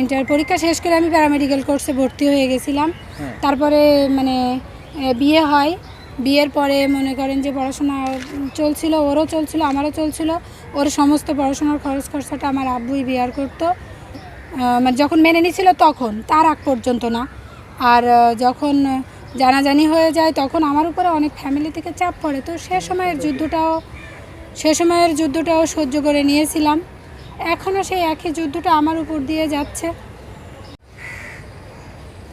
Inter পরীক্ষা শেষ করে আমি প্যারামেডিক্যাল কোর্সে ভর্তি হয়ে গেছিলাম। হ্যাঁ। তারপরে মানে বিয়ে হয়। বিয়ের পরে মনে করেন যে পড়াশোনা চলছিল ওরও চলছিল আমারও চলছিল। ওর সমস্ত পড়াশোনার খরচ খরচাটা আমার আব্বুই বিয়ার করতো। মানে যখন মেনে নিছিল তখন তার আগ পর্যন্ত না। আর যখন জানাজানি হয়ে যায় তখন আমার উপরে অনেক ফ্যামিলি থেকে চাপ পড়ে। তো সে সময়ের যুদ্ধটাও সে সময়ের যুদ্ধটাও সহ্য করে নিয়েছিলাম। এখনও সেই একই যুদ্ধটা আমার উপর দিয়ে যাচ্ছে।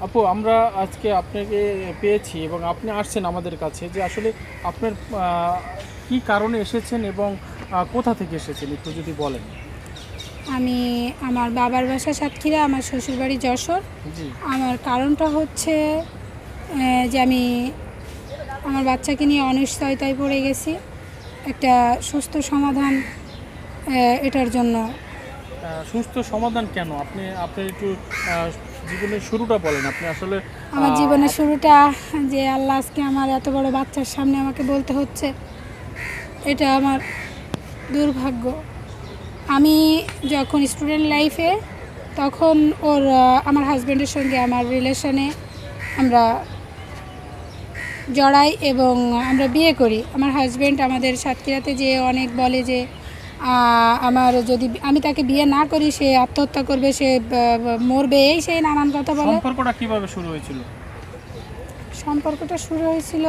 আপু আমরা আজকে আপনাকে পেয়েছি এবং আপনি আসছেন আমাদের কাছে যে আসলে আপনার কি কারণে এসেছেন এবং কোথা থেকে এসেছেন একটু যদি বলেন। আমি আমার বাবার বাসা সাতক্ষীরা আমার শ্বশুরবাড়ি যশোর। আমার কারণটা হচ্ছে যে আমি আমার বাচ্চাকে নিয়ে অনিশ্চয়তায় পড়ে গেছি। একটা সুস্থ সমাধান এটার জন্য। সুস্থ সমাধান কেন? আপনি আপনি একটু জীবনের শুরুটা বলেন। আপনি আসলে আমার জীবনের শুরুটা যে আল্লাহ আজকে আমার এত বড় বাচ্চার সামনে আমাকে বলতে হচ্ছে এটা আমার দুর্ভাগ্য। আমি যখন স্টুডেন্ট লাইফে তখন ওর আমার হাজব্যান্ডের সঙ্গে আমার রিলেশনে আমরা জড়াই এবং আমরা বিয়ে করি। আমার হাজব্যান্ড আমাদের সাতক্ষীরাতে যে অনেক বলে যে আমার যদি আমি তাকে বিয়ে না করি সে আত্মহত্যা করবে সে মরবে এই সেই নানান কথা বলে। সম্পর্কটা কীভাবে শুরু হয়েছিল? সম্পর্কটা শুরু হয়েছিল।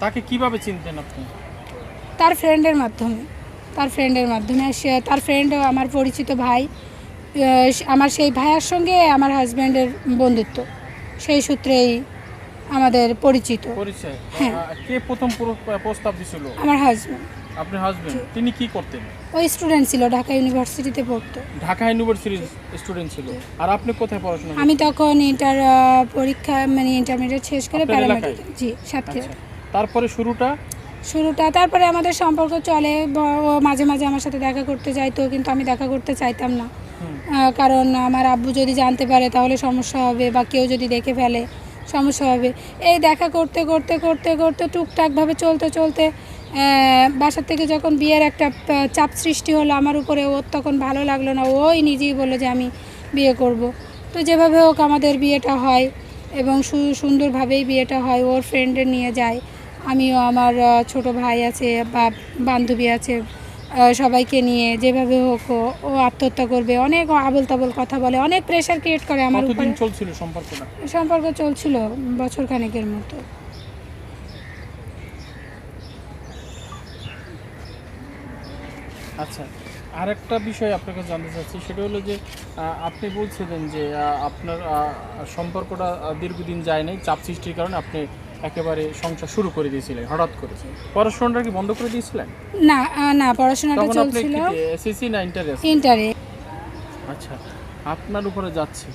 তাকে কীভাবে চিনতেন আপনি? তার ফ্রেন্ডের মাধ্যমে। তার ফ্রেন্ডের মাধ্যমে। সে তার ফ্রেন্ড আমার পরিচিত ভাই। আমার সেই ভাইয়ার সঙ্গে আমার হাজব্যান্ডের বন্ধুত্ব। সেই সূত্রেই আমাদের পরিচিত। পরিচয়? হ্যাঁ। কে প্রথম পুরো- প্রস্তাব দিছিল? আমার হাজব্যান্ড আপনার হাজবেন্ড তিনি কি করতেন? ওই স্টুডেন্ট ছিল ঢাকা ইউনিভার্সিটিতে পড়তো। ঢাকা ইউনিভার্সিটির স্টুডেন্ট ছিল। আর আপনি কোথায় পড়াশোনা আমি তখন ইন্টার পরীক্ষা মানে ইন্টারমিডিয়েট শেষ করে আপনার জি সাতক্ষীরা। আচ্ছা। তারপরে শুরুটা? শুরুটা তারপরে আমাদের সম্পর্ক চলে। ও মাঝে মাঝে আমার সাথে দেখা করতে চাইতো কিন্তু আমি দেখা করতে চাইতাম না। কারণ আমার আব্বু যদি জানতে পারে তাহলে সমস্যা হবে বা কেউ যদি দেখে ফেলে। সমস্যা হবে। এই দেখা করতে করতে করতে করতে টুকটাকভাবে চলতে চলতে বাসার থেকে যখন বিয়ের একটা চাপ সৃষ্টি হলো আমার উপরে, ওর তখন ভালো লাগল না। ওই নিজেই বলল যে আমি বিয়ে করব। তো যেভাবে হোক আমাদের বিয়েটা হয় এবং সুন্দরভাবেই বিয়েটা হয়। ওর ফ্রেন্ডে নিয়ে যায়। আমিও আমার ছোট ভাই আছে, বা বান্ধবী আছে সবাইকে নিয়ে যেভাবে হোক ও- আত্মহত্যা করবে অনেক আবল তাবল কথা বলে অনেক প্রেশার ক্রিয়েট করে আমার উপরে। চলছিল সম্পর্কটা? সম্পর্ক চলছিল বছর খানেকের মতো। আচ্ছা আর একটা বিষয় আপনাকে জানতে চাচ্ছি সেটা হলো যে আপনি বলছিলেন যে আপনার সম্পর্কটা দীর্ঘদিন যায় নাই চাপ সৃষ্টির কারণে আপনি একেবারে সংসার শুরু করে দিয়েছিলেন হঠাৎ করে। পড়াশোনাটা কি বন্ধ করে দিয়েছিলেন? না না পড়াশোনাটা চলছিল। এসএসসি না ইন্টারেস্ট ইন্টারে আচ্ছা আপনার উপরে যাচ্ছে।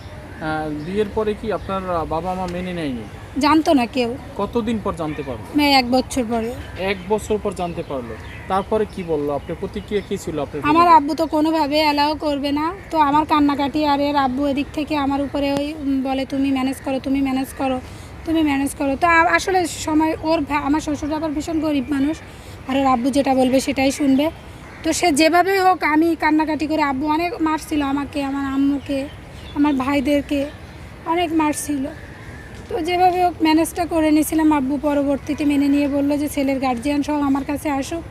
বিয়ের পরে কি আপনার বাবা মা মেনে নেয়নি? জানতো না কেউ। কতদিন পর জানতে পারল? এক বছর পরে। এক বছর পর জানতে পারল। তারপরে কি বলল? আপনার প্রতিক্রিয়া কি ছিল আপনার আমার আব্বু তো কোনোভাবে অ্যালাও করবে না। তো আমার কান্নাকাটি আর এর আব্বু এদিক থেকে আমার উপরে ওই বলে তুমি ম্যানেজ করো তুমি ম্যানেজ করো। তুমি ম্যানেজ করো। তো আসলে সময় ওর আমার শ্বশুর আবার ভীষণ গরিব মানুষ। আর ওর আব্বু যেটা বলবে সেটাই শুনবে। তো সে যেভাবে হোক আমি কান্নাকাটি করে আব্বু অনেক মারছিল আমাকে আমার আম্মুকে আমার ভাইদেরকে অনেক মারছিল। তো যেভাবে হোক ম্যানেজটা করে নিয়েছিলাম আব্বু পরবর্তীতে মেনে নিয়ে বলল যে ছেলের গার্জিয়ান সহ আমার কাছে আসুক।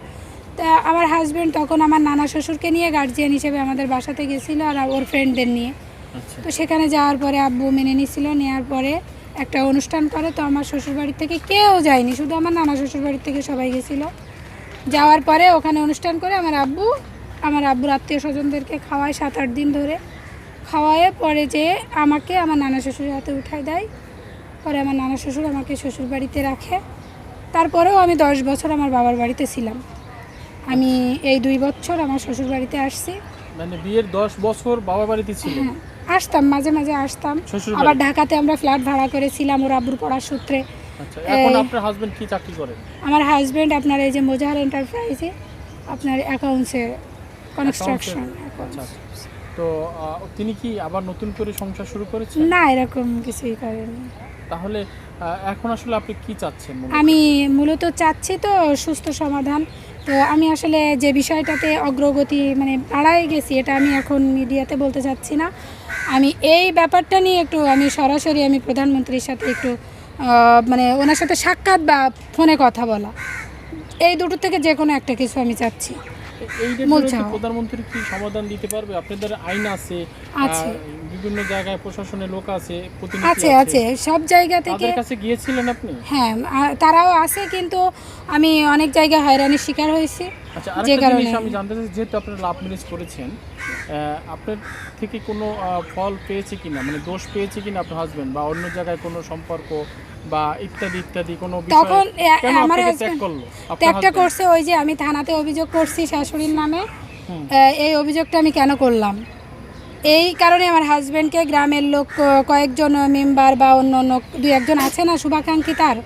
তা আমার হাজব্যান্ড তখন আমার নানা শ্বশুরকে নিয়ে গার্জিয়ান হিসেবে আমাদের বাসাতে গেছিল আর ওর ফ্রেন্ডদের নিয়ে। আচ্ছা। তো সেখানে যাওয়ার পরে আব্বু মেনে নিছিল নেওয়ার পরে একটা অনুষ্ঠান করে তো আমার শ্বশুরবাড়ির থেকে কেউ যায়নি শুধু আমার নানা শ্বশুরবাড়ির থেকে সবাই গেছিল। যাওয়ার পরে ওখানে অনুষ্ঠান করে আমার আব্বু আমার আব্বুর আত্মীয় স্বজনদেরকে খাওয়ায় সাত আট দিন ধরে। খাওয়ায়ে পরে যে আমাকে আমার নানা শ্বশুরের হাতে উঠায় দেয় পরে আমার নানা শ্বশুর আমাকে শ্বশুর বাড়িতে রাখে। তারপরেও আমি দশ বছর আমার বাবার বাড়িতে ছিলাম। আমি এই দুই বছর আমার শ্বশুর বাড়িতে আসছি। মানে বিয়ের দশ বছর বাবার বাড়িতে ছিল? হ্যাঁ। আসতাম মাঝে মাঝে আসতাম। আবার ঢাকাতে আমরা ফ্ল্যাট ভাড়া করেছিলাম ওর আব্বুর পড়ার সূত্রে। আচ্ছা এখন এই- আপনার হাজবেন্ড কি চাকরি করেন? আমার হাজব্যান্ড আপনার এই যে মোজাহার এন্টারপ্রাইজে আপনার অ্যাকাউন্টসে কনস্ট্রাকশন আচ্ছা তো তিনি কি আবার নতুন করে সংসার শুরু করেছেন? না এরকম কিছুই করেনি তাহলে এখন আসলে আপনি কি চাচ্ছেন আমি মূলত চাচ্ছি তো সুস্থ সমাধান। তো আমি আসলে যে বিষয়টাতে অগ্রগতি মানে বাড়াই গেছি, এটা আমি এখন মিডিয়াতে বলতে চাচ্ছি না। আমি এই ব্যাপারটা নিয়ে একটু, আমি সরাসরি আমি প্রধানমন্ত্রীর সাথে একটু মানে ওনার সাথে সাক্ষাৎ বা ফোনে কথা বলা। এই দুটো থেকে যে কোনো একটা কিছু আমি চাচ্ছি। প্রধানমন্ত্রী কি সমাধান দিতে পারবে? আপনাদের আইন আছে আছে। বিভিন্ন জায়গায় প্রশাসনের লোক আছে আছে আছে। সব জায়গা থেকে তাদের কাছে গিয়েছিলেন আপনি? হ্যাঁ তারাও আছে কিন্তু আমি অনেক জায়গায় হয়রানির শিকার হয়েছি আচ্ছা যে কারণে। আমি জানতে চাই যেহেতু আপনারা লাভ ম্যারেজ করেছেন আপনার থেকে কোনো ফল পেয়েছে কি না মানে দোষ পেয়েছে কিনা আপনার হাজবেন্ড বা অন্য জায়গায় কোনো সম্পর্ক বা ইত্যাদি ইত্যাদি কোনো তখন আমার ত্যাগটা করছে ওই যে আমি থানাতে অভিযোগ করছি শাশুড়ির নামে। এই অভিযোগটা আমি কেন করলাম? এই কারণে আমার হাজব্যান্ডকে গ্রামের লোক কয়েকজন মেম্বার বা অন্য অন্য দু একজন আছে না শুভাকাঙ্ক্ষী তার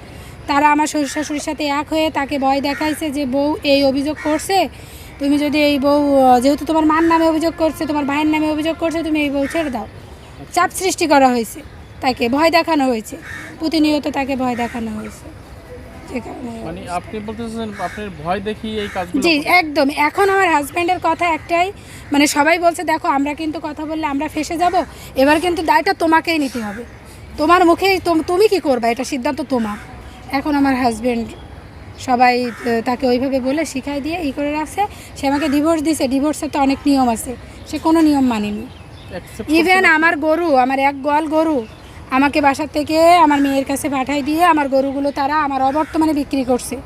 তারা আমার শ্বশুর শাশুড়ির সাথে এক হয়ে তাকে ভয় দেখাইছে যে বউ এই অভিযোগ করছে। তুমি যদি এই বউ যেহেতু তোমার মার নামে অভিযোগ করছে তোমার ভাইয়ের নামে অভিযোগ করছে তুমি এই বউ ছেড়ে দাও। চাপ সৃষ্টি করা হয়েছে তাকে ভয় দেখানো হয়েছে। প্রতিনিয়ত তাকে ভয় দেখানো হয়েছে। মানে আপনি বলতেছেন আপনার ভয় দেখি এই কাজগুলো জি একদম। এখন আমার হাজব্যান্ডের কথা একটাই মানে সবাই বলছে দেখো আমরা কিন্তু কথা বললে আমরা ফেসে যাব এবার কিন্তু দায়টা তোমাকেই নিতে হবে। তোমার মুখেই তোম- তুমি কি করবা? এটা সিদ্ধান্ত তোমার। এখন আমার হাজব্যান্ড সবাই তাকে ওইভাবে বলে শিখাই দিয়ে ই করে রাখছে। সে আমাকে ডিভোর্স দিছে। ডিভোর্সের তো অনেক নিয়ম আছে। সে কোনো নিয়ম মানেনি। ইভেন আমার গরু আমার এক গোয়াল গরু আমাকে বাসার থেকে আমার মেয়ের কাছে পাঠাই দিয়ে আমার গরুগুলো তারা আমার অবর্তমানে বিক্রি করছে।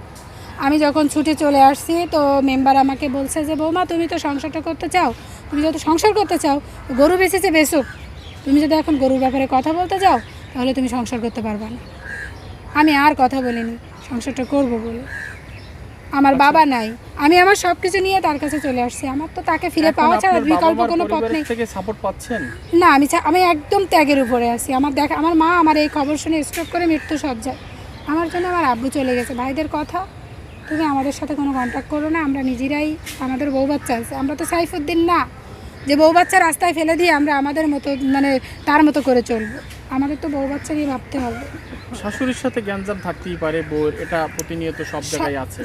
আমি যখন ছুটে চলে আসছি তো মেম্বার আমাকে বলছে যে বৌমা তুমি তো সংসারটা করতে চাও তুমি যত সংসার করতে চাও গরু বেঁচেছে বেচুক। তুমি যদি এখন গরুর ব্যাপারে কথা বলতে চাও তাহলে তুমি সংসার করতে পারবে না। আমি আর কথা বলিনি সংসারটা করব বলে। আমার বাবা নাই আমি আমার সব কিছু নিয়ে তার কাছে চলে আসছি। আমার তো তাকে ফিরে পাওয়া ছাড়া বিকল্প কোনো পথ নেই। থেকে সাপোর্ট পাচ্ছেন? না আমি আমি একদম ত্যাগের উপরে আছি। আমার দেখা আমার মা আমার এই খবর শুনে স্ট্রোক করে মৃত্যু সজ্জায়। আমার জন্য আমার আব্বু চলে গেছে। ভাইদের কথা তুমি আমাদের সাথে কোনো কন্ট্যাক্ট করো না। আমরা নিজেরাই আমাদের বউ বাচ্চা আছে। আমরা তো সাইফুদ্দিন না। যে বউ বাচ্চা রাস্তায় ফেলে দিয়ে আমরা আমাদের মতো মানে তার মতো করে চলবো। আমাদের তো বউ বাচ্চা নিয়ে ভাবতে হবে। শাশুড়ির সাথে জ্ঞানজাম থাকতেই পারে বউয়ের এটা প্রতিনিয়ত সব জায়গায় আছে।